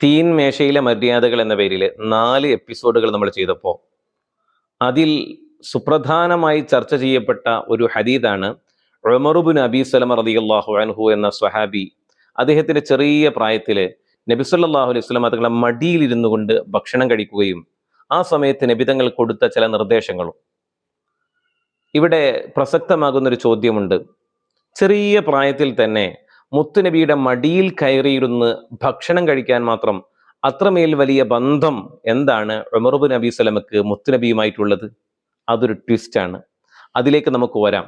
തീൻ മേശയിലെ മര്യാദകൾ എന്ന പേരിൽ നാല് എപ്പിസോഡുകൾ നമ്മൾ ചെയ്തപ്പോൾ അതിൽ സുപ്രധാനമായി ചർച്ച ചെയ്യപ്പെട്ട ഒരു ഹദീദാണ് റൊമറുബുൻ അബി സലമ റളിയല്ലാഹു അൻഹു എന്ന സ്വഹാബി അദ്ദേഹത്തിന്റെ ചെറിയ പ്രായത്തിൽ നബിസല്ലാഹു അലൈഹി സ്വലം അതുങ്ങളെ മടിയിലിരുന്നു കൊണ്ട് ഭക്ഷണം കഴിക്കുകയും ആ സമയത്ത് നബിതങ്ങൾ കൊടുത്ത ചില നിർദ്ദേശങ്ങളും. ഇവിടെ പ്രസക്തമാകുന്നൊരു ചോദ്യമുണ്ട്. ചെറിയ പ്രായത്തിൽ തന്നെ മുത്തുനബിയുടെ മടിയിൽ കയറിയിരുന്ന് ഭക്ഷണം കഴിക്കാൻ മാത്രം അത്രമേൽ വലിയ ബന്ധം എന്താണ് ഒമറുബു നബി സ്വലമക്ക് മുത്തുനബിയുമായിട്ടുള്ളത്? അതൊരു ട്വിസ്റ്റാണ് അതിലേക്ക് നമുക്ക് വരാം.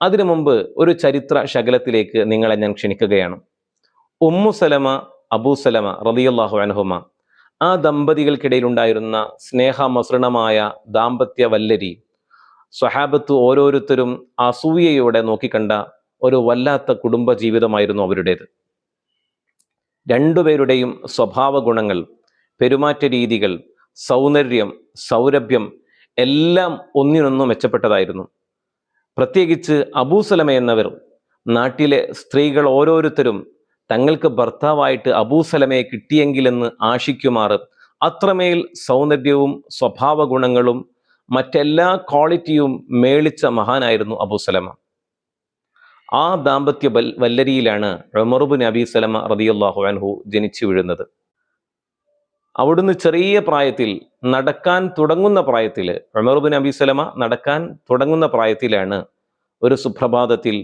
അതിനു മുമ്പ് ഒരു ചരിത്ര ശകലത്തിലേക്ക് നിങ്ങളെ ഞാൻ ക്ഷണിക്കുകയാണ്. ഉമ്മു സലമ അബൂ സലമ റതിയല്ലാഹു അനഹുമ ആ ദമ്പതികൾക്കിടയിലുണ്ടായിരുന്ന സ്നേഹമസൃണമായ ദാമ്പത്യ വല്ലരി സ്വഹാബത്ത് ഓരോരുത്തരും അസൂയയോടെ നോക്കിക്കണ്ട ഒരു വല്ലാത്ത കുടുംബ ജീവിതമായിരുന്നു അവരുടേത്. രണ്ടുപേരുടെയും സ്വഭാവ ഗുണങ്ങൾ പെരുമാറ്റ രീതികൾ സൗന്ദര്യം സൗരഭ്യം എല്ലാം ഒന്നിനൊന്നും മെച്ചപ്പെട്ടതായിരുന്നു. പ്രത്യേകിച്ച് അബൂസലമ എന്നവർ നാട്ടിലെ സ്ത്രീകൾ ഓരോരുത്തരും തങ്ങൾക്ക് ഭർത്താവായിട്ട് അബൂസലമയെ കിട്ടിയെങ്കിലെന്ന് ആശിക്കുമാറ് അത്രമേൽ സൗന്ദര്യവും സ്വഭാവ ഗുണങ്ങളും മറ്റെല്ലാ ക്വാളിറ്റിയും മേളിച്ച മഹാനായിരുന്നു അബൂസലമ ആ ദാമ്പത്യ ബൽ വല്ലരിയിലാണ് റമറുബു നബി സലമ റതിയല്ലാഹു അൻഹു ജനിച്ചു വീഴുന്നത്. അവിടുന്ന് ചെറിയ പ്രായത്തിൽ നടക്കാൻ തുടങ്ങുന്ന പ്രായത്തിൽ റമറുബു നബി സലമ നടക്കാൻ തുടങ്ങുന്ന പ്രായത്തിലാണ് ഒരു സുപ്രഭാതത്തിൽ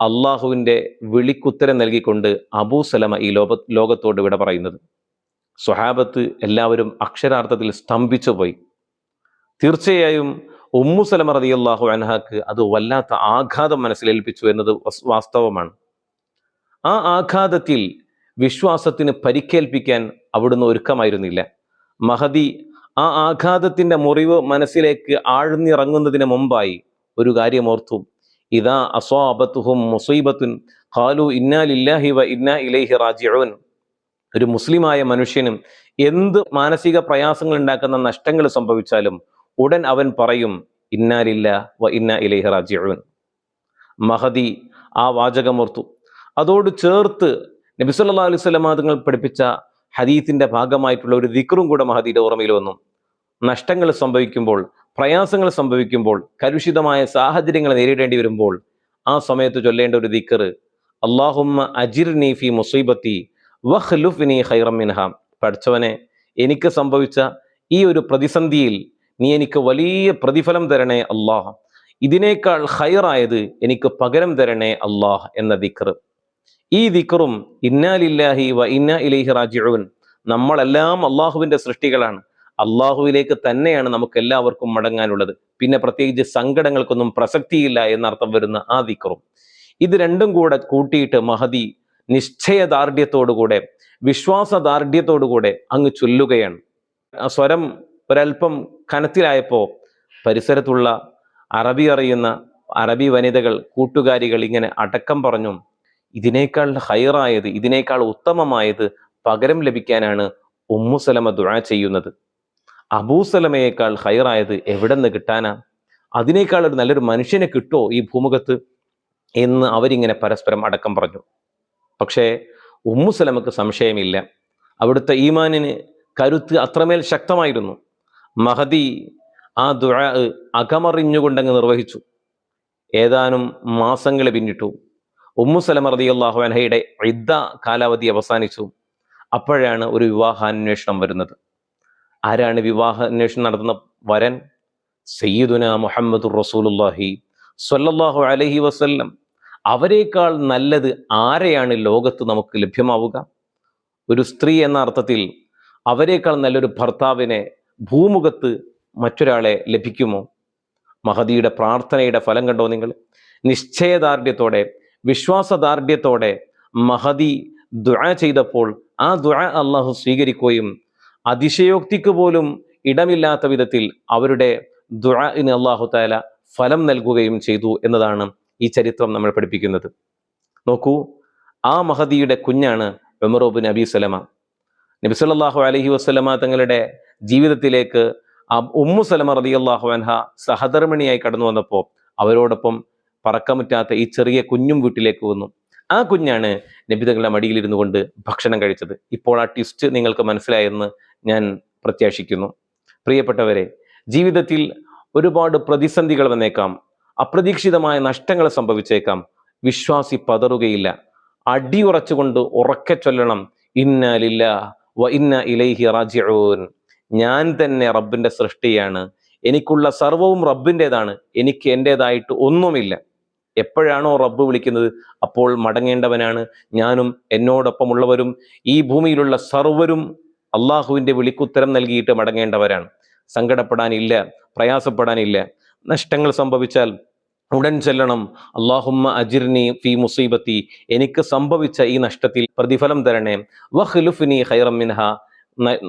അള്ളാഹുവിന്റെ വിളിക്കുത്തരം നൽകിക്കൊണ്ട് അബൂ സലമ ഈ ലോക ലോകത്തോട് വിട പറയുന്നത്. സ്വഹാബത്ത് എല്ലാവരും അക്ഷരാർത്ഥത്തിൽ സ്തംഭിച്ചു പോയി തീർച്ചയായും ഉമ്മു സലമ റതിയല്ലാഹു അൻഹാക്ക് അത് വല്ലാത്ത ആഘാതം മനസ്സിലേൽപ്പിച്ചു എന്നത് വസ് വാസ്തവമാണ്. ആ ആഘാതത്തിൽ വിശ്വാസത്തിന് പരിക്കേൽപ്പിക്കാൻ അവിടുന്ന് ഒരുക്കമായിരുന്നില്ല. മഹദി ആ ആഘാതത്തിന്റെ മുറിവ് മനസ്സിലേക്ക് ആഴ്ന്നിറങ്ങുന്നതിന് മുമ്പായി ഒരു കാര്യം ഓർത്തു. ഇതാ അസ്വാബത്തുഹും മുസൈബത്തുൻ ഖാലു ഇന്നാ ലില്ലാഹി വ ഇന്നാ ഇലൈഹി റാജിഊൻ. ഒരു മുസ്ലിമായ മനുഷ്യനും എന്ത് മാനസിക പ്രയാസങ്ങൾ ഉണ്ടാക്കുന്ന നഷ്ടങ്ങൾ സംഭവിച്ചാലും ഉടൻ അവൻ പറയും ഇന്നാലില്ല വ ഇന്ന ഇലൈഹി റാജിഊൻ. മഹദി ആ വാചകമോർത്തു. അതോട് ചേർത്ത് നബി സല്ലല്ലാഹു അലൈഹി സ്വലമാതങ്ങൾ തങ്ങൾ പഠിപ്പിച്ച ഹദീത്തിന്റെ ഭാഗമായിട്ടുള്ള ഒരു ദിക്റും കൂടെ മഹദിയുടെ ഓർമ്മയിൽ വന്നു. നഷ്ടങ്ങൾ സംഭവിക്കുമ്പോൾ പ്രയാസങ്ങൾ സംഭവിക്കുമ്പോൾ കലുഷിതമായ സാഹചര്യങ്ങൾ നേരിടേണ്ടി വരുമ്പോൾ ആ സമയത്ത് ചൊല്ലേണ്ട ഒരു ദിക്കർ അള്ളാഹുമ്മ അജിർ നീഫി മുസീബത്തി വഹ്ലുഫിനി നീ ഹൈറമിൻഹ പഠിച്ചവനെ എനിക്ക് സംഭവിച്ച ഈ ഒരു പ്രതിസന്ധിയിൽ നീ എനിക്ക് വലിയ പ്രതിഫലം തരണേ അള്ളാഹ് ഇതിനേക്കാൾ ഹൈറായത് എനിക്ക് പകരം തരണേ അള്ളാഹ് എന്ന ദിക്ർ. ഈ ദിക്റും ഇന്നാലില്ലാഹി വ ഇന്ന ഇലൈഹി റാജിഊൻ. നമ്മളെല്ലാം അള്ളാഹുവിന്റെ സൃഷ്ടികളാണ്. അള്ളാഹുവിലേക്ക് തന്നെയാണ് നമുക്ക് എല്ലാവർക്കും മടങ്ങാനുള്ളത്. പിന്നെ പ്രത്യേകിച്ച് സങ്കടങ്ങൾക്കൊന്നും പ്രസക്തിയില്ല എന്നർത്ഥം വരുന്ന ആ ദിക്റും. ഇത് രണ്ടും കൂടെ കൂട്ടിയിട്ട് മഹതി നിശ്ചയദാർഢ്യത്തോടുകൂടെ വിശ്വാസദാർഢ്യത്തോടുകൂടെ അങ്ങ് ചൊല്ലുകയാണ്. ആ സ്വരം ഒരല്പം കനത്തിലായപ്പോൾ പരിസരത്തുള്ള അറബി അറിയുന്ന അറബി വനിതകൾ കൂട്ടുകാരികൾ ഇങ്ങനെ അടക്കം പറഞ്ഞു ഇതിനേക്കാൾ ഹൈറായത് ഇതിനേക്കാൾ ഉത്തമമായത് പകരം ലഭിക്കാനാണ് ഉമ്മുസലമ ദുആ ചെയ്യുന്നത്. അബൂസലമയേക്കാൾ ഹൈറായത് എവിടെ നിന്ന് കിട്ടാനാ? അതിനേക്കാൾ ഒരു നല്ലൊരു മനുഷ്യനെ കിട്ടോ ഈ ഭൂമുഖത്ത്? എന്ന് അവരിങ്ങനെ പരസ്പരം അടക്കം പറഞ്ഞു. പക്ഷേ ഉമ്മുസലമക്ക് സംശയമില്ല. അവിടുത്തെ ഈമാനിന് കരുത്ത് അത്രമേൽ ശക്തമായിരുന്നു. മഹദി ആ ദുആ അകമറിഞ്ഞുകൊണ്ടങ്ങ് നിർവഹിച്ചു. ഏതാനും മാസങ്ങൾ പിന്നിട്ടു. ഉമ്മു സലമ റളിയല്ലാഹു അൻഹയുടെ ഇദ്ദ കാലാവധി അവസാനിച്ചു. അപ്പോഴാണ് ഒരു വിവാഹാന്വേഷണം വരുന്നത്. ആരാണ് വിവാഹ അന്വേഷണം നടത്തുന്ന വരൻ? സയ്യിദുന മുഹമ്മദ് റസൂലുല്ലാഹി സ്വല്ലല്ലാഹു അലഹി വസ്ല്ലം. അവരെക്കാൾ നല്ലത് ആരെയാണ് ലോകത്ത് നമുക്ക് ലഭ്യമാവുക? ഒരു സ്ത്രീ എന്ന അർത്ഥത്തിൽ അവരെക്കാൾ നല്ലൊരു ഭർത്താവിനെ ഭൂമുഖത്ത് മറ്റൊരാളെ ലഭിക്കുമോ? മഹദിയുടെ പ്രാർത്ഥനയുടെ ഫലം കണ്ടോ നിങ്ങൾ? നിശ്ചയദാർഢ്യത്തോടെ വിശ്വാസദാർഢ്യത്തോടെ മഹദി ദുഴ ചെയ്തപ്പോൾ ആ ദുഴ അള്ളാഹു സ്വീകരിക്കുകയും അതിശയോക്തിക്ക് പോലും ഇടമില്ലാത്ത വിധത്തിൽ അവരുടെ ദുഴ ഇന്ന് അള്ളാഹു താല ഫലം നൽകുകയും ചെയ്തു എന്നതാണ് ഈ ചരിത്രം നമ്മൾ പഠിപ്പിക്കുന്നത്. നോക്കൂ ആ മഹദിയുടെ കുഞ്ഞാണ് ഉമറോബ് നബി സലമ. നബി സല്ലല്ലാഹു അലൈഹി വസല്ലമ തങ്ങളുടെ ജീവിതത്തിലേക്ക് ഉമ്മു സലമ റളിയല്ലാഹു അൻഹ സഹധർമ്മിണിയായി കടന്നു വന്നപ്പോൾ അവരോടൊപ്പം പറക്കമുറ്റാത്ത ഈ ചെറിയ കുഞ്ഞും വീട്ടിലേക്ക് വന്നു. ആ കുഞ്ഞാണ് നബിതങ്ങളുടെ മടിയിലിരുന്നു കൊണ്ട് ഭക്ഷണം കഴിച്ചത്. ഇപ്പോൾ ആ ട്വിസ്റ്റ് നിങ്ങൾക്ക് മനസ്സിലായെന്ന് ഞാൻ പ്രത്യാശിക്കുന്നു. പ്രിയപ്പെട്ടവരെ ജീവിതത്തിൽ ഒരുപാട് പ്രതിസന്ധികൾ വന്നേക്കാം. അപ്രതീക്ഷിതമായ നഷ്ടങ്ങൾ സംഭവിച്ചേക്കാം. വിശ്വാസി പതറുകയില്ല. അടിയുറച്ചുകൊണ്ട് ഉറക്കെ ചൊല്ലണം. ഇന്നലില്ല വ ഇന്ന ഇലൈഹി റാജിഊൻ. ഞാൻ തന്നെ റബ്ബിന്റെ സൃഷ്ടിയാണ്. എനിക്കുള്ള സർവവും റബ്ബിന്റെതാണ്. എനിക്ക് എന്റെതായിട്ട് ഒന്നുമില്ല. എപ്പോഴാണോ റബ്ബ് വിളിക്കുന്നത് അപ്പോൾ മടങ്ങേണ്ടവനാണ്. ഞാനും എന്നോടൊപ്പമുള്ളവരും ഈ ഭൂമിയിലുള്ള സർവരും അള്ളാഹുവിന്റെ വിളിക്കുത്തരം നൽകിയിട്ട് മടങ്ങേണ്ടവരാണ്. സങ്കടപ്പെടാനില്ല പ്രയാസപ്പെടാനില്ല. നഷ്ടങ്ങൾ സംഭവിച്ചാൽ ഉടൻ ചെല്ലണം. അള്ളാഹുമ്മ അജിർനി ഫി മുസീബത്തി. എനിക്ക് സംഭവിച്ച ഈ നഷ്ടത്തിൽ പ്രതിഫലം തരണേ. വഹ്ലുഫിനി ഖൈറം മിൻഹ. ന-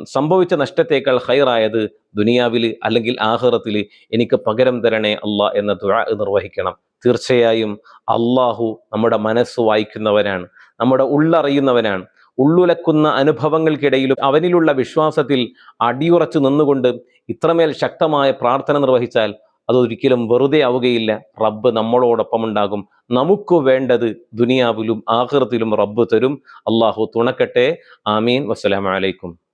സംഭവിച്ച നഷ്ടത്തേക്കാൾ ഹൈറായത് ദുനിയാവിൽ അല്ലെങ്കിൽ ആഹ്റത്തിൽ എനിക്ക് പകരം തരണേ അല്ല എന്ന ദുആ നിർവഹിക്കണം. തീർച്ചയായും അള്ളാഹു നമ്മുടെ മനസ്സ് വായിക്കുന്നവനാണ് നമ്മുടെ ഉള്ളറിയുന്നവനാണ്. ഉള്ളുലക്കുന്ന അനുഭവങ്ങൾക്കിടയിലും അവനിലുള്ള വിശ്വാസത്തിൽ അടിയുറച്ചു നിന്നുകൊണ്ട് ഇത്രമേൽ ശക്തമായ പ്രാർത്ഥന നിർവഹിച്ചാൽ അതൊരിക്കലും വെറുതെ ആവുകയില്ല. റബ്ബ് നമ്മളോടൊപ്പം ഉണ്ടാകും. നമുക്ക് വേണ്ടത് ദുനിയാവിലും ആഹൃത്തിലും റബ്ബ് തരും. അള്ളാഹു തുണക്കട്ടെ. ആമീൻ. വസ്സലാമലൈക്കും